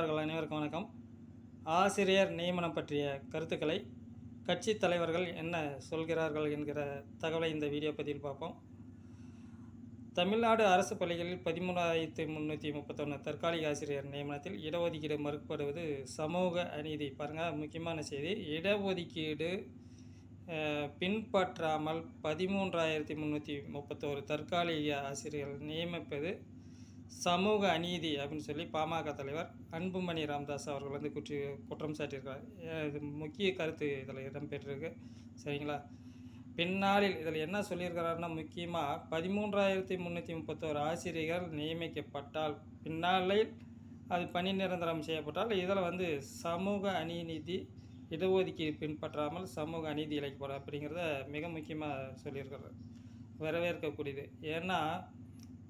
அவர்கள் அனைவருக்கும் வணக்கம். ஆசிரியர் நியமனம் பற்றிய கருத்துக்களை கட்சி தலைவர்கள் என்ன சொல்கிறார்கள் என்கிற தகவலை இந்த வீடியோ பதிவில் பார்ப்போம். தமிழ்நாடு அரசு பள்ளிகளில் பதிமூணாயிரத்தி முந்நூற்றி முப்பத்தொன்று தற்காலிக ஆசிரியர் நியமனத்தில் இடஒதுக்கீடு மறுக்கப்படுவது சமூக அநீதி. பாருங்கள் முக்கியமான செய்தி. இடஒதுக்கீடு பின்பற்றாமல் பதிமூன்றாயிரத்தி முந்நூற்றி முப்பத்தோரு தற்காலிக ஆசிரியர்கள் நியமிப்பது சமூக அநீதி அப்படின்னு சொல்லி பாமக தலைவர் அன்புமணி ராமதாஸ் அவர்கள் வந்து குற்றி குற்றம் சாட்டியிருக்கிறார். இது முக்கிய கருத்து இதில் இடம்பெற்றிருக்கு. சரிங்களா? பின்னாளில் இதில் என்ன சொல்லியிருக்கிறாருன்னா முக்கியமாக பதிமூன்றாயிரத்தி முந்நூற்றி முப்பத்தோரு ஆசிரியர்கள் நியமிக்கப்பட்டால் பின்னாளில் அது பணி நிரந்தரம் செய்யப்பட்டால் இதில் வந்து சமூக அநீதி இடஒதுக்கீடு பின்பற்றாமல் சமூக அநீதி இழைக்கப்படும் அப்படிங்கிறத மிக முக்கியமாக சொல்லியிருக்கிறார். வரவேற்கக்கூடியது. ஏன்னா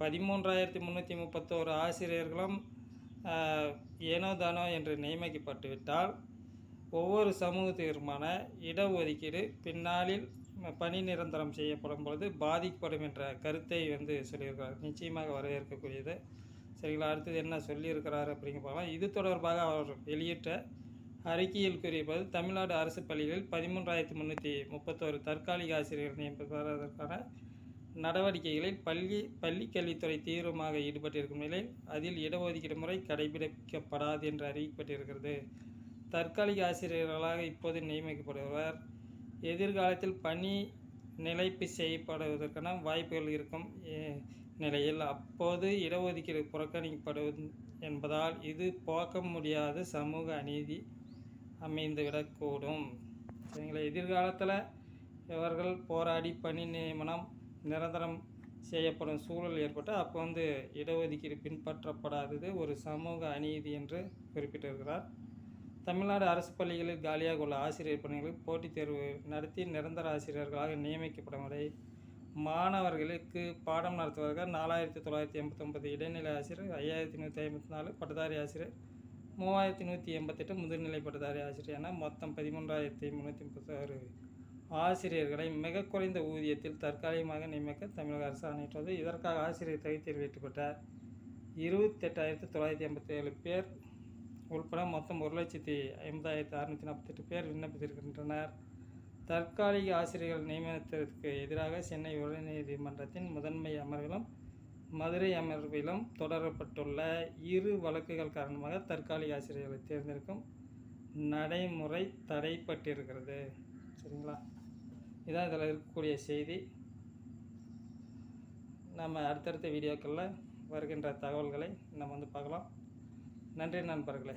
பதிமூன்றாயிரத்தி முந்நூற்றி முப்பத்தோரு ஆசிரியர்களும் ஏனோ தானோ என்று நியமிக்கப்பட்டுவிட்டால் ஒவ்வொரு சமூகத்திற்குமான இடஒதுக்கீடு பின்னாளில் பணி நிரந்தரம் செய்யப்படும் பொழுது பாதிக்கப்படும் என்ற கருத்தை வந்து சொல்லியிருக்கிறார். நிச்சயமாக வரவேற்கக்கூடியது. சரிங்களா அடுத்தது என்ன சொல்லியிருக்கிறார் அப்படிங்க பார்க்கலாம். இது தொடர்பாக அவர் வெளியிட்ட அறிக்கையில் கூறியபோது தமிழ்நாடு அரசு பள்ளிகளில் பதிமூன்றாயிரத்தி முந்நூற்றி முப்பத்தோரு தற்காலிக ஆசிரியர்கள் நியமிப்பதற்கான நடவடிக்கைகளில் பள்ளி பள்ளிக்கல்வித்துறை தீவிரமாக ஈடுபட்டிருக்கும் நிலையில் அதில் இடஒதுக்கீடு முறை கடைபிடிக்கப்படாது என்று அறிவிக்கப்பட்டிருக்கிறது. தற்காலிக ஆசிரியர்களாக இப்போது நியமிக்கப்படுவர். எதிர்காலத்தில் பணி நிலைப்பு செய்யப்படுவதற்கான வாய்ப்புகள் இருக்கும் நிலையில் அப்போது இடஒதுக்கீடு புறக்கணிக்கப்படும் என்பதால் இது போக்க முடியாத சமூக அநீதி அமைந்துவிடக்கூடும். சரிங்களா? எதிர்காலத்தில் இவர்கள் போராடி பணி நியமனம் நிரந்தரம் செய்யப்படும் சூழல் ஏற்பட்டால் அப்போ வந்து இடஒதுக்கீடு பின்பற்றப்படாதது ஒரு சமூக அநீதி என்று குறிப்பிட்டிருக்கிறார். தமிழ்நாடு அரசு பள்ளிகளில் காலியாக உள்ள ஆசிரியர் பணிகளுக்கு போட்டித் தேர்வு நடத்தி நிரந்தர ஆசிரியர்களாக நியமிக்கப்படும் வரை மாணவர்களுக்கு பாடம் நடத்துவதற்காக நாலாயிரத்தி தொள்ளாயிரத்தி எண்பத்தொம்பது இடைநிலை ஆசிரியர் ஐயாயிரத்தி நூற்றி ஐம்பத்தி நாலு பட்டதாரி ஆசிரியர் மூவாயிரத்தி நூற்றி எண்பத்தெட்டு முதுநிலை பட்டதாரி ஆசிரியர் என மொத்தம் பதிமூன்றாயிரத்தி முந்நூற்றி முப்பத்தாறு ஆசிரியர்களை மிக குறைந்த ஊதியத்தில் தற்காலிகமாக நியமிக்க தமிழக அரசு ஆணையிட்டது இதற்காக ஆசிரியர் தகுதி வெற்றி பெற்ற இருபத்தெட்டாயிரத்து தொள்ளாயிரத்தி எண்பத்தி ஏழு பேர் உள்பட மொத்தம் ஒரு லட்சத்தி ஐம்பதாயிரத்தி அறுநூற்றி நாற்பத்தெட்டு பேர் விண்ணப்பித்திருக்கின்றனர். தற்காலிக ஆசிரியர்கள் நியமனத்திற்கு எதிராக சென்னை உயர்நீதிமன்றத்தின் முதன்மை அமர்விலும் மதுரை அமர்விலும் தொடரப்பட்டுள்ள இரு வழக்குகள் காரணமாக தற்காலிக ஆசிரியர்களை தேர்ந்தெடுக்கும் நடைமுறை தடைப்பட்டிருக்கிறது. சரிங்களா? இதான் இதில் இருக்கக்கூடிய செய்தி. நம்ம அடுத்தடுத்த வீடியோக்களில் வருகின்ற தகவல்களை நம்ம வந்து பார்க்கலாம். நன்றி நண்பர்களே.